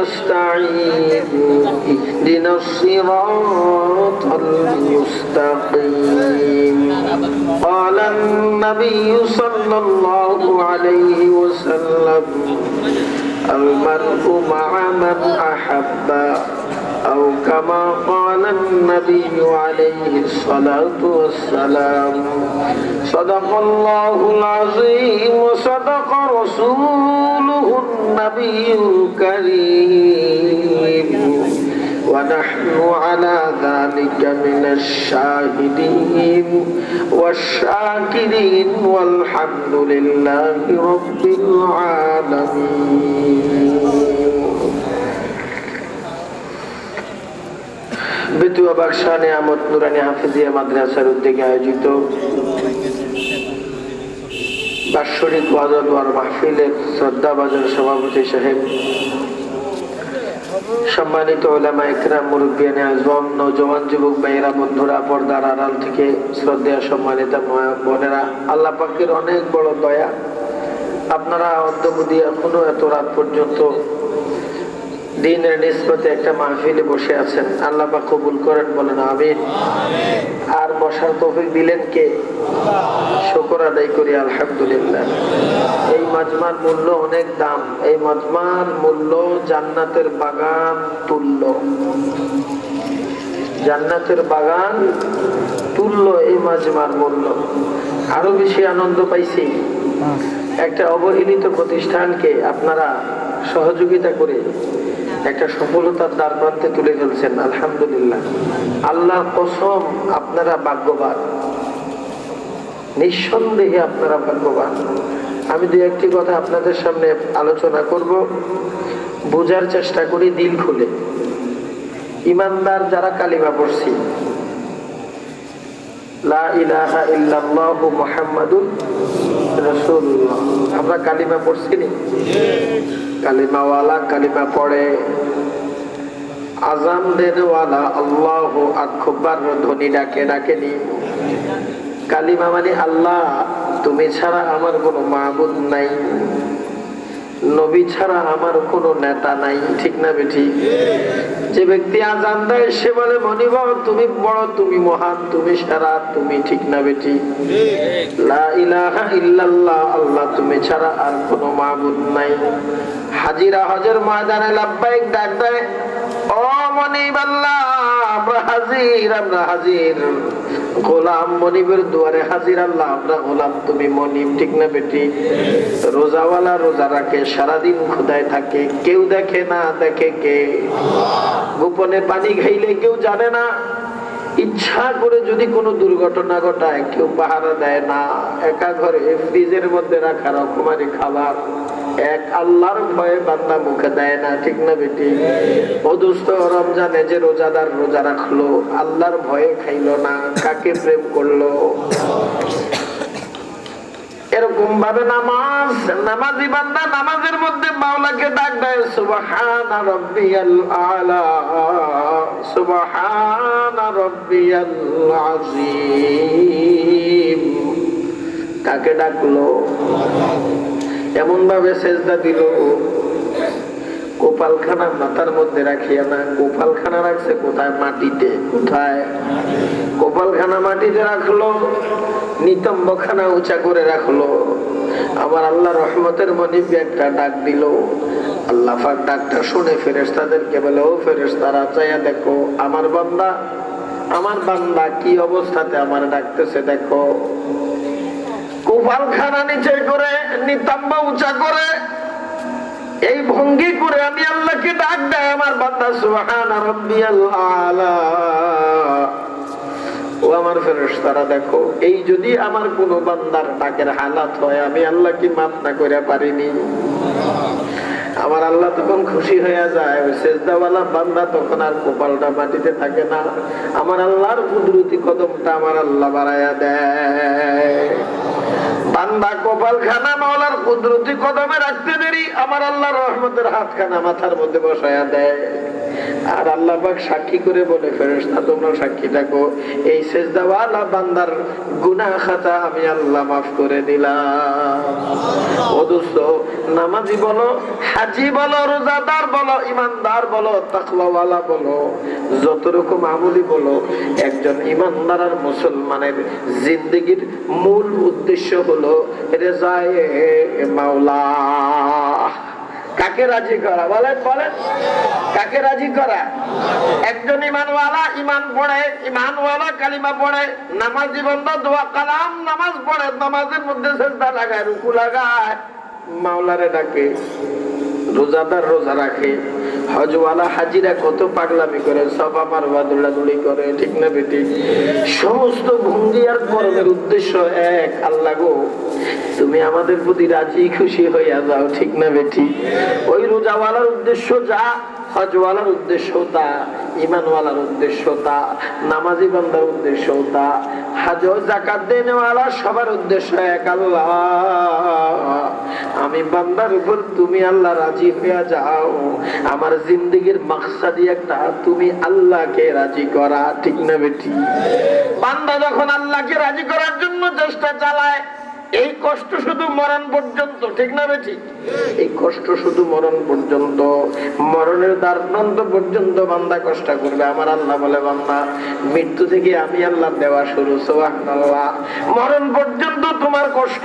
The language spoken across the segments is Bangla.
نستعين اهدنا الصراط المستقيم. قال النبي صلى الله عليه وسلم المرء مع من أحب أو كما قال النبي عليه الصلاة والسلام صدق الله العظيم وصدق رسوله. النبي الكريم ونحن على ذلك من الشاهدين والشاكرين والحمد لله رب العالمين বেতুয়া বাক্সা নিয়ামত নুরানি হাফিজিয়া মাদ্রাসার উদ্যোগে আয়োজিত বাৎসরিক বাজার ওয়ার মাহফিলের শ্রদ্ধাবাজার সভাপতি সাহেব, সম্মানিত ওলামা একরাম মুরব্বিয়ান আজম নৌজওয়ান যুবক ভাইয়েরা, বন্ধুরা, পর্দার আড়াল থেকে শ্রদ্ধা সম্মানিত বোনেরা, আল্লাহ পাকের অনেক বড় দয়া। আপনারা অন্তবুদি এখনও এত রাত পর্যন্ত দিনের নিসবতে একটা মাহফিলে বসে আছেন। আল্লাহ পাক কবুল করেন বলেন আমিন। আর বসার তৌফিক দিলেন কে? শুকর আদায় করি আলহামদুলিল্লাহ। এই মাজমার মূল্য অনেক দাম। এই মাজমার মূল্য জান্নাতের বাগান তুল্য। জান্নাতের বাগান তুল্য এই মাজমার মূল্য। আরও বেশি আনন্দ পাইছি। একটা অবহেলিত প্রতিষ্ঠানকে আপনারা সহযোগিতা করে একটা সফলতার দ্বার প্রান্তে তুলে ফেলছেন আলহামদুলিল্লাহ। আল্লাহ কসম আপনারা ভাগ্যবান। নিঃসন্দেহে আপনারা ভাগ্যবান। আমি দু একটি কথা আপনাদের সামনে আলোচনা করব। বোঝার চেষ্টা করি দিল খুলে। ইমানদার যারা কালিমা পড়ছি আমরা কালিমা পড়ছি নি? কালিমাওয়ালা কালিমা পড়ে। আজান দেনওয়ালা আল্লাহ আকবর ধ্বনি ডাকে, ডাকেনি। কালিমা মানে আল্লাহ, তুমি ছাড়া আমার কোনো মাহবুদ নাই। নবী ছাড়া আমার কোনো নেতা নাই, ঠিক না বেঠি? যে ব্যক্তি আজান দেয়, সে বলে মনিব তুমি বড়, তুমি মহান, তুমি সারা, তুমি ঠিক না বেঠি? আল্লাহ তুমি ছাড়া আর কোনো মাহবুদ নাই। হাজিরা হজের ময়দানে লাভবাহিক ডাক দেয়, ও মনিব আল্লাহ হাজির, আমরা হাজির। গোলাম মনিবের দুয়ারে হাজির, আল্লাহ, আমরা গোলাম, তুমি মনিব, ঠিক না বেটি? রোজাওয়ালা রোজা রাখে, সারাদিন খুদায় থাকে, কেউ দেখে না, দেখে কে? গোপনে পানি খাইলে কেউ জানে না। ইচ্ছা করে যদি কোনো দুর্ঘটনা ঘটায়, কেউ পাহারা দেয় না। একা ঘরে ফ্রিজের মধ্যে রাখা, রকমারি খাবার। এক আল্লাহর ভয়ে বান্দা মুখে দেয় না, ঠিক না বেটি? অদুস্থ রমজানে যে রোজাদার রোজা রাখল, আল্লাহর ভয়ে খাইলো না, কাকে প্রেম করল? এরকম ভাবে নামাজ, নামাজি বান্দা নামাজের মধ্যে মাওলাকে ডাক দেয়, সুবহানা রাব্বিয়াল আলা, সুবহানা রাব্বিয়াল আযীম। কাকে ডাকলো? এমন ভাবে সেজদা দিল কোপালখানা মাথার মধ্যে রাখিয়া না কোপালখানা রাখছে কোথায়? মাটিতে। কোথায়? কোপালখানা মাটিতে রাখল, নিতম্বখানা উঁচা করে রাখল। আমার আল্লাহ রহমতের মনিব একটা ডাক দিল। আল্লাহ পাক ডাকটা শুনে ফেরেস্তাদেরকে বলে, ও ফেরেস্তারা চাইয়া দেখো, আমার বান্দা আমার বান্দা কি অবস্থাতে আমার ডাকতেছে, দেখো। কোপালখানা নিচে করে নিতাম্বা উঁচা করে, এই ভঙ্গি করে আমি আল্লাহকে ডাক দেয়, আমার বান্দা ও আমার যদি আমার কোন আল্লাহ আমার আল্লাহ তখন খুশি হয়ে যায় বান্দা তখন আর কপালটা মাটিতে থাকে না। আমার আল্লাহর কুদরতি কদমটা আমার আল্লাহ বাড়াইয়া দেয়। বান্দা কপাল খানা মাওলার কুদরতি কদমে রাখতে দেরি। আমার আল্লাহ রহমতের হাতখানা মাথার মধ্যে বসায়া দেয়। আর আল্লাহ সাক্ষী করে বলে, ফেরেশতা, তোমরা সাক্ষী থাকো। এই সেজদাওয়ালা বান্দার গুনাহ খাতা আমি আল্লাহ মাফ করে দিলাম। বলো, হাজি বলো, রোজাদার বলো, ইমানদার বলো, তাকওয়াওয়ালা বলো, যত রকম আমলি বলো, একজন ইমানদার আর মুসলমানের জিন্দগির মূল উদ্দেশ্য হলো রেজায়ে মাওলা। কাকে রাজি করা? বলেন বলেন। কাকে রাজি করা? একজন ইমানওয়ালা, ইমান পড়ে, ইমানওয়ালা কালিমা পড়ে, নামাজ জীবন দোয়া, কালাম, নামাজ পড়ে, নামাজের মধ্যে চেষ্টা লাগায়, রুকু লাগায়, মাওলারে ডাকে, রোজাদার রোজা রাখে। হজওয়ালা হাজিরা কত পাগলামি করে, সব আমার দৌড়াদৌড়ি করে, ঠিক না বেটি? সমস্ত ভঙ্গি আর কর্মের উদ্দেশ্য এক, আল্লাহ গো, তুমি আমাদের প্রতি রাজি খুশি হইয়া যাও, ঠিক না বেটি? ওই রোজাওয়ালার উদ্দেশ্য যা, হজওয়ালার উদ্দেশ্য তা ইমানওয়ালার উদ্দেশ্য তা, নামাজি বান্দার উদ্দেশ্য তা হাজ জাকাত দেনেওয়ালা সবার উদ্দেশ্য এক, আল্লাহ। আমি বান্দার উপর তুমি আল্লাহ রাজি হইয়া যাও। আমার জিন্দগির মাকসাদি একটা, তুমি আল্লাহকে রাজি করা, ঠিক না বেটি? বান্দা যখন আল্লাহকে রাজি করার জন্য চেষ্টা চালায় এই কষ্ট শুধু মরণ পর্যন্ত, ঠিক না বেঠি? এই কষ্ট শুধু মরণ পর্যন্ত, মরণের দ্বার পর্যন্ত বান্দা কষ্ট করবে, আমার আল্লাহ বলে, বান্দা, মৃত্যু থেকে আমি আল্লাহ দেওয়া শুরু, সুবহানাল্লাহ। মরণ পর্যন্ত তোমার কষ্ট,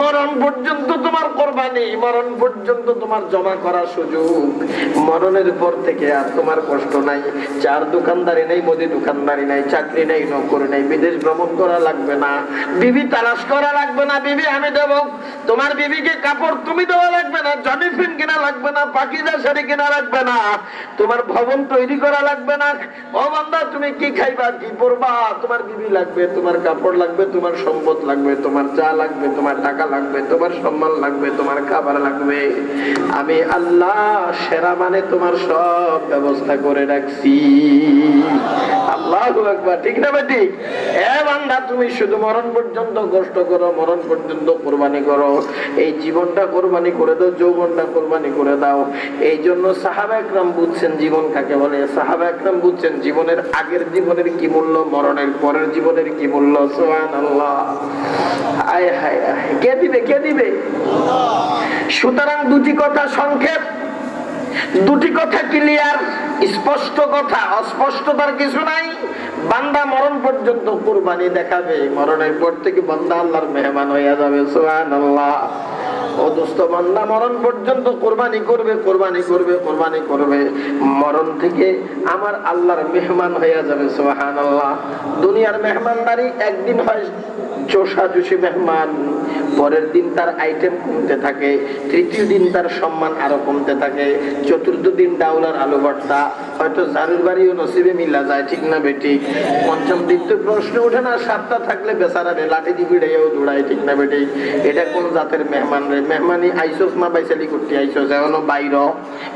মরণ পর্যন্ত তোমার কোরবানি, মরণ পর্যন্ত তোমার জমা করা সুযোগ। মরণের পর থেকে আর তোমার কষ্ট নাই, চার দোকানদারি নাই, মোদি দোকানদারি নাই, চাকরি নাই, নৌকরি নাই, বিদেশ ভ্রমণ করা লাগবে না, বিবি তালাশ করা লাগবে না বিবি, আমি দেব। তোমার বিবিকে কাপড় তুমি দেওয়া লাগবে না জনিফিন কিনা লাগবে না, পাকিজা শাড়ি কিনা লাগবে না, তোমার ভবন তৈরি করা লাগবে না। ও বান্দা, তুমি কি খাইবা, কি পরবা? তোমার বিবি লাগবে, তোমার কাপড় লাগবে, তোমার সম্পদ লাগবে, তোমার চা লাগবে, তোমার টাকা লাগবে, তোমার সম্মান লাগবে, তোমার খাবার লাগবে। আমি আল্লাহ সেরা মানে তোমার সব ব্যবস্থা করে রাখছি। আল্লাহ ঠিক না বেটি কোরবানি করো। এই জীবনটা করে দাও, যৌবনটা করে দাও। এই জন্য একরাম বুঝছেন জীবন কাকে বলে। একরাম বুঝছেন জীবনের আগের জীবনের কি মূল্য, মরণের পরের জীবনের কি মূল্য? সোহান আল্লাহ আয় হায়। কে দিবে কে দিবে? সুতরাং দুটি কথা সংক্ষেপ। দুটি কথা ক্লিয়ার স্পষ্ট কথা, অস্পষ্টতার কিছু নাই। বান্দা মরণ পর্যন্ত কুরবানি দেখাবে। মরণের পর থেকে বান্দা আল্লাহর মেহমান হইয়া যাবে সুহান আল্লাহ ও দুস্থ বান্দা মরণ পর্যন্ত কোরবানি করবে কোরবানি করবে কোরবানি করবে। মরণ থেকে আমার আল্লাহর মেহমান হইয়া যাবে সুহান আল্লাহ দুনিয়ার মেহমানদারি একদিন হয় চোষা জুসি মেহমান। পরের দিন তার আইটেম কমতে থাকে, তৃতীয় দিন তার সম্মান আরও কমতে থাকে, চতুর্থ দিন ডাউলার আলু ভর্তা, হয়তো জারুর বাড়িও নসিবে মিলা যায়, ঠিক না বেটি? পঞ্চম দিন তো প্রশ্ন ওঠে না, সাতটা থাকলে বেচারা রে লাঠি দি দৌড়ায়, ঠিক না বেটি? এটা কোন জাতের মেহমান রে? মেহমানি আইসোস না বাইসালি করতে আইসোস, এখনও বাইর।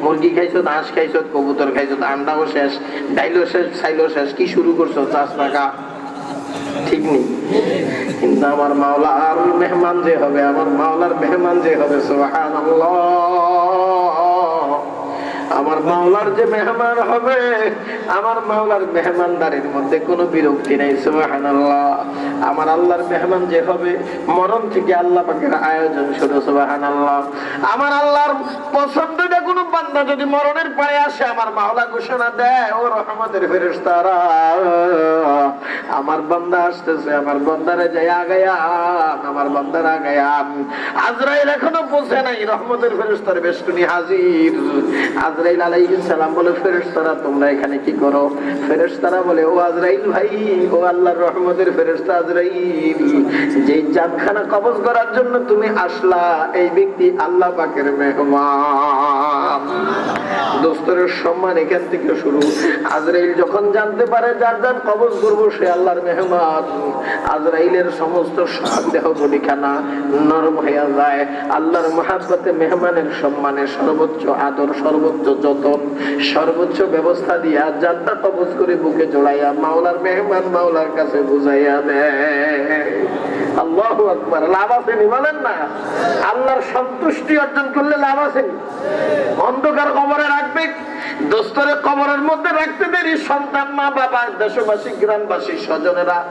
মুরগি খাইছো, হাঁস খাইছো, কবুতর খাইছো আন্ডাও শেষ ডাইলো শেষ ছাইলো শেষ, কি শুরু করছ? চাষ টাকা ঠিক নেই। কিন্তু আমার মাওলা আর মেহমান যে হবে, আমার মাওলার মেহমান যে হবে সুবহান আমার মাওলার যে মেহমান হবে, আমার মাওলার মেহমানদারির মধ্যে কোনো বিরক্তি নেই সুবহান আমার আল্লাহর মেহমান যে হবে, মরণ থেকে আল্লাহ পাকের আয়োজন শুরু সুবহান আমার আল্লাহর পছন্দটা কোনো বান্দা যদি মরণের আসে, আমার মাওলা ঘোষণা দেয়, ও রহমতের আমার বান্দা আসতেছে, আমার বান্দারে যাই আমার বান্দার আজরাইল এখনও পৌঁছে নাই, রহমতের ফেরেশতার বেষ্টনী হাজির। আজরাইল আলাইহিস সালাম বলে, ফেরেশতারা, তোমরা এখানে কি করো? ফেরেশতারা বলে, ও আজরাইল ভাই, ও আল্লাহর রহমতের ফেরেশতা আজরাইল যেই জাতখানা কবজ করার জন্য তুমি আসলা, এই ব্যক্তি আল্লাহ পাকের মেহমান। সম্মান এখান থেকে শুরু। আজরাইল যখন জানতে পারে যার যার কবজ করব, সে আল্লাহর মেহমান। আজরাইলের সমস্ত দেহ বলিখানা নরম হইয়া যায়। আল্লাহর মহাব্বতে মেহমানের সম্মানে সর্বোচ্চ আদর, সর্বোচ্চ যতন সর্বোচ্চ ব্যবস্থা দিয়া যাত্রা কবজ করে বুকে মাওলার মেহমান মাওলার কাছে বুঝাইয়া দেয়। আল্লাহ লাভ বলেন না? আল্লাহর সন্তুষ্টি অর্জন করলে লাভ অন্ধকার কবরে রাখবে দোস্তরে কবরের মধ্যে রাখতে দেরি। সন্তান, মা, বাবা, দেশবাসী, গ্রামবাসী, স্বজনেরা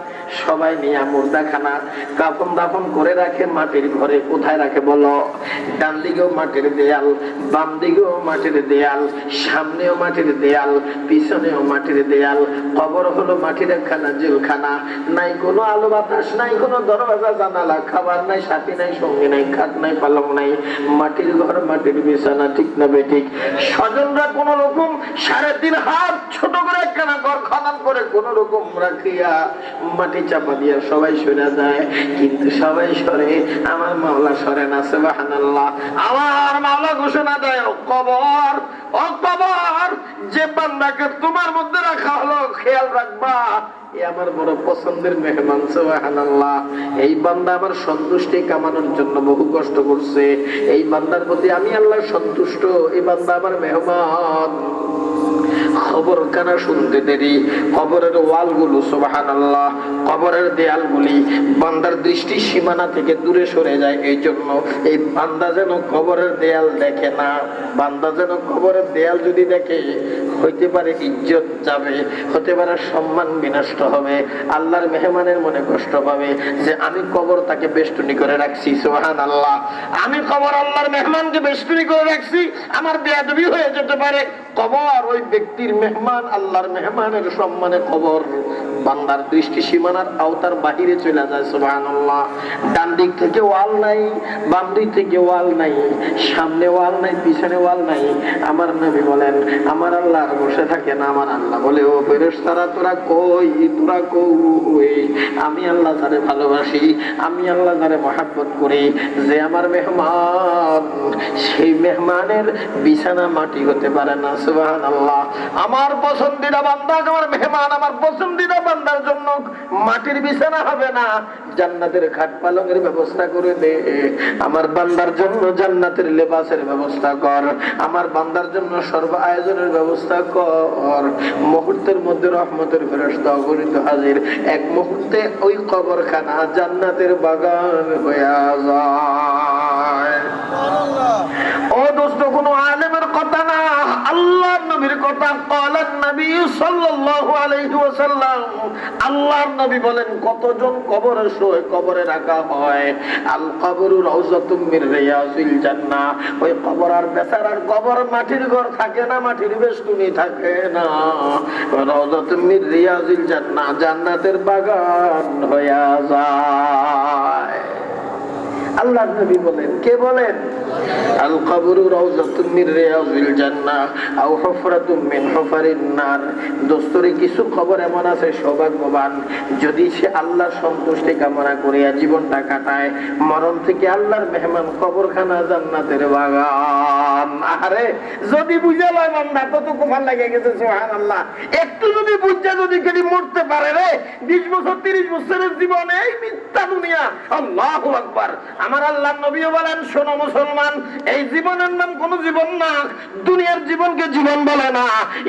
সবাই নিয়ে মুর্দাখানা কাফন দাফন করে রাখে, মাটির ঘরে কোথায় রাখে বলো? ডান দিকেও মাটির দেয়াল, বাম দিকেও মাটির দেয়াল। সামনেও মাটির দেয়াল, পিছনেও মাটির দেয়াল, কবর হলো মাটির একখানা জেলখানা। নাই কোনো আলো বাতাস নাই কোনো দরজা জানালা, খাবার নাই, সাথী নাই, সঙ্গী নাই, খাট নাই, পালং নাই। মাটির ঘর, মাটির বিছানা, ঠিক না বেঠিক। স্বজনরা কোন রকম সাড়ে তিন হাত ছোট করে একখানা ঘর খনন করে কোন রকম রাখিয়া মাটি চাপা দিয়া সবাই সরে যায়। কিন্তু সবাই সরে, আমার মাওলা সরে না, সুবহানাল্লাহ। আমার মাওলা ঘোষণা দেয় অকবর কবর ও কবর যে বান্দাকে তোমার মধ্যে রাখা হলো, খেয়াল রাখবা আমার বড় পছন্দের মেহমান এই বান্দা আমার সন্তুষ্টি কামানোর জন্য বহু কষ্ট করছে। এই বান্দার প্রতি আমি আল্লাহ সন্তুষ্ট, এই বান্দা আমার মেহমান। খবর কানা শুনতে দেরি? কবরের ওয়ালগুলো গুলো সুবাহান আল্লাহ কবরের দেয়াল গুলি বান্দার দৃষ্টি সীমানা থেকে দূরে সরে যায়। এই জন্য এই বান্দা যেন কবরের দেয়াল দেখে না, বান্দা যেন কবরের দেয়াল যদি দেখে হইতে পারে ইজ্জত যাবে, হতে পারে সম্মান বিনষ্ট হবে। আল্লাহর মেহমানের মনে কষ্ট পাবে যে আমি কবর তাকে বেষ্টনী করে রাখছি সোহান আল্লাহ আমি কবর আল্লাহর মেহমানকে বেষ্টনী করে রাখছি, আমার বেয়াদবি হয়ে যেতে পারে। কবর ওই ব্যক্তির মেহমান আল্লাহর মেহমানের সম্মানে কবর। বান্দার দৃষ্টি সীমানার আওতার বাহিরে চলে যায় সোহান আল্লাহ ডান দিক থেকে ওয়াল নাই, বাম দিক থেকে ওয়াল নাই, সামনে ওয়াল নাই, পিছনে ওয়াল নাই। আমার নবী বলেন, আমার আল্লাহ আর বসে থাকে না আমার আল্লাহ বলে, ও ফেরেস তারা তোরা কই? তোরা কই? আমি আল্লাহ তারে ভালোবাসি, আমি আল্লাহ তারে মহাব্বত করি, যে আমার মেহমান, সেই মেহমানের বিছানা মাটি হতে পারে না সুবাহান আল্লাহ আমার পছন্দিদা বান্দা আমার মেহমান, আমার পছন্দিদা বান্দার জন্য মাটির বিছানা হবে না। জান্নাতের খাট পালঙের ব্যবস্থা করে দে। আমার বান্দার জন্য জান্নাতের লেবাসের ব্যবস্থা কর। আমার বান্দার জন্য সর্ব আয়োজনের ব্যবস্থা কর মুহূর্তের মধ্যে রহমতের ফেরস্তা অগণিত হাজির। এক মুহূর্তে ওই কবরখানা জান্নাতের বাগান হইয়া যায়। ও দোস্ত কোন আলেমের কথা না আল্লাহ নবীর কথা। কলেন নবী সাল্লাল্লাহু আল্লাহর নবী বলেন, কতজন কবরে শোয়, কবরে রাখা হয়? আল কবরু রাউজাতুম মির রিয়াজিল জান্নাহ। ওই কবর আর বেচারার কবর মাটির ঘর থাকে না, মাটির বেষ্টনী থাকে না। রাউজাতুম মির রিয়াজিল জান্নাহ, জান্নাতের বাগান হইয়া যায়। আল্লাহ নবী বলেন, কে বলেন? আল কবরু মির জান্নাহ আও মিন হুফারিন নার। কিছু খবর এমন আছে, সৌভাগ্যবান। যদি সে আল্লাহর সন্তুষ্টি কামনা করিয়া জীবনটা কাটায়, মরণ থেকে আল্লাহর মেহমান কবরখানা জান্নাতের বাগান। আরে যদি বুঝে লয় বান্দা কত কুফার লাগে গেছে, সুবহানাল্লাহ। একটু যদি বুঝে, যদি কেডি মরতে পারে রে 20 বছর 30 বছরের জীবনে এই মিথ্যা দুনিয়া। আল্লাহু আকবার। আমার আল্লাহ নবীও বলেন, শোনো মুসলমান, এই জীবনের নাম কোন জীবন না, দুনিয়ার জীবনকে জীবন বলে না।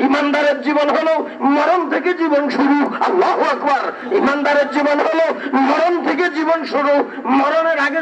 ইমানদারের জীবন হলো মরণ থেকে জীবন শুরু, আল্লাহ আকবার। ইমানদারের জীবন হলো মরণ থেকে জীবন শুরু, মরণের আগে